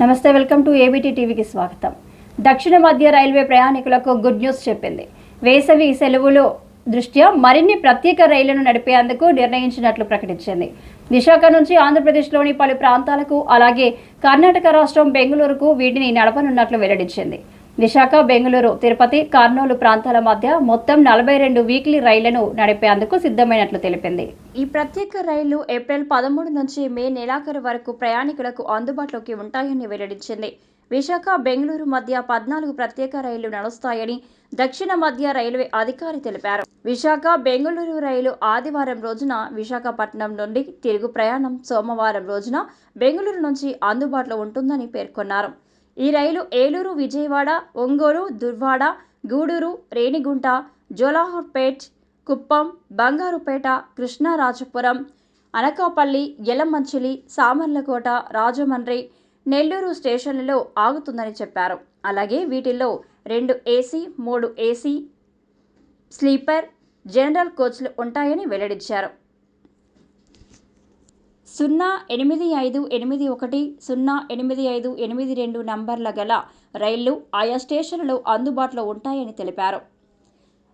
నమస్తే welcome to ABT టీవీకి స్వాగతం. దక్షిణ మధ్య రైల్వే ప్రయాణికులకు గుడ్ న్యూస్ చెప్పింది. వేసవి సెలవులు దృష్ట్యా మరిన్ని ప్రత్యేక రైళ్ళను నడిపేందుకు నిర్ణయించినట్లు ప్రకటించింది. విశాఖ నుంచి ఆంధ్రప్రదేశ్లోని పలు ప్రాంతాలకు అలాగే కర్ణాటక రాష్ట్రం బెంగళూరుకు వీటిని నడపనున్నట్లు వెల్లడించింది. విశాఖ బెంగళూరు తిరుపతి కర్నూలు ప్రాంతాల మధ్య మొత్తం నలభై రెండు వీక్లీ రైళ్ళను నడిపేందుకు సిద్ధమైనట్లు తెలిపింది. ఈ ప్రత్యేక రైళ్ళు ఏప్రిల్ పదమూడు నుంచి మే నెలాఖరు వరకు ప్రయాణికులకు అందుబాటులోకి ఉంటాయని వెల్లడించింది. విశాఖ బెంగళూరు మధ్య పద్నాలుగు ప్రత్యేక రైళ్ళు నడుస్తాయని దక్షిణ మధ్య రైల్వే అధికారి తెలిపారు. విశాఖ బెంగళూరు రైలు ఆదివారం రోజున విశాఖపట్నం నుండి తిరుగు ప్రయాణం సోమవారం రోజున బెంగళూరు నుంచి అందుబాటులో ఉంటుందని పేర్కొన్నారు. ఈ రైలు ఏలూరు విజయవాడ ఒంగోలు దుర్వాడ గూడూరు రేణిగుంట జోలాహర్పేట్ కుప్పం బంగారుపేట కృష్ణారాజపురం అనకాపల్లి యలమంచిలి సామర్లకోట రాజమండ్రి నెల్లూరు స్టేషన్లలో ఆగుతుందని చెప్పారు. అలాగే వీటిల్లో రెండు ఏసీ మూడు ఏసీ స్లీపర్ జనరల్ కోచ్లు ఉంటాయని వెల్లడించారు. సున్నా ఎనిమిది ఐదు ఎనిమిది ఒకటి సున్నా ఎనిమిది ఐదు ఎనిమిది రెండు నంబర్ల గల రైళ్ళు ఆయా స్టేషన్లలో అందుబాటులో ఉంటాయని తెలిపారు.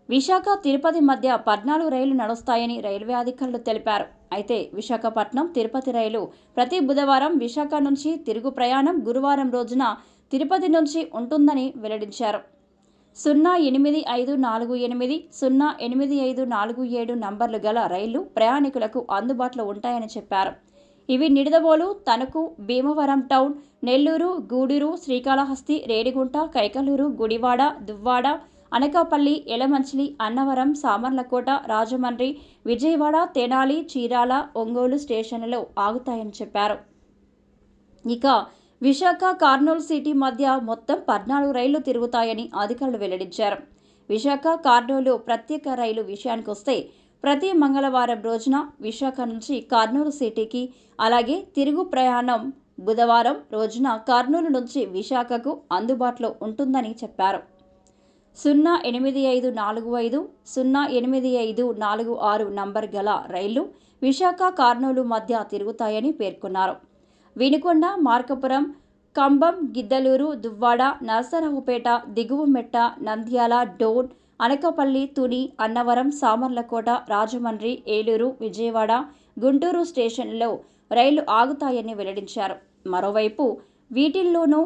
విశాఖ తిరుపతి మధ్య పద్నాలుగు రైళ్ళు నడుస్తాయని రైల్వే అధికారులు తెలిపారు. అయితే విశాఖపట్నం తిరుపతి రైలు ప్రతి బుధవారం విశాఖ నుంచి తిరుగు ప్రయాణం గురువారం రోజున తిరుపతి నుంచి ఉంటుందని వెల్లడించారు. సున్నా ఎనిమిది ఐదు నాలుగు ఎనిమిది సున్నా ఎనిమిది ఐదు నాలుగు ఏడు నంబర్లు గల రైళ్ళు ప్రయాణికులకు అందుబాటులో ఉంటాయని చెప్పారు. ఇవి నిడదవోలు తణుకు భీమవరం టౌన్ నెల్లూరు గూడూరు శ్రీకాళహస్తి రేడిగుంట కైకలూరు గుడివాడ దువ్వాడ అనకాపల్లి ఎలమంచిలి అన్నవరం సామర్లకోట రాజమండ్రి విజయవాడ తెనాలి చీరాల ఒంగోలు స్టేషన్లలో ఆగుతాయని చెప్పారు. ఇక విశాఖ కార్నూలు సిటీ మధ్య మొత్తం పద్నాలుగు రైళ్ళు తిరుగుతాయని అధికారులు వెల్లడించారు. విశాఖ కార్నూలు ప్రత్యేక రైలు విషయానికొస్తే ప్రతి మంగళవారం రోజున విశాఖ నుంచి కర్నూలు సిటీకి అలాగే తిరుగు ప్రయాణం బుధవారం రోజున కర్నూలు నుంచి విశాఖకు అందుబాటులో ఉంటుందని చెప్పారు. సున్నా ఎనిమిది ఐదు నాలుగు ఐదు సున్నా ఎనిమిది ఐదు నాలుగు ఆరు నంబర్ గల రైళ్ళు విశాఖ కార్నూలు మధ్య తిరుగుతాయని పేర్కొన్నారు. వినుకొండ మార్కపురం కంబం గిద్దలూరు దువ్వాడ నరసరావుపేట దిగువమెట్ట నంద్యాల డోన్ అనకాపల్లి తుని అన్నవరం సామర్లకోట రాజమండ్రి ఏలూరు విజయవాడ గుంటూరు స్టేషన్లలో రైళ్ళు ఆగుతాయని వెల్లడించారు. మరోవైపు వీటిల్లోనూ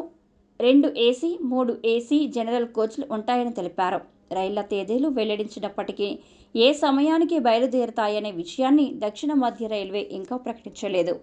రెండు ఏసీ మూడు ఏసీ జనరల్ కోచ్లు ఉంటాయని తెలిపారు. రైళ్ళ తేదీలు వెల్లడించినప్పటికీ ఏ సమయానికి బయలుదేరుతాయనే విషయాన్ని దక్షిణ మధ్య రైల్వే ఇంకా ప్రకటించలేదు.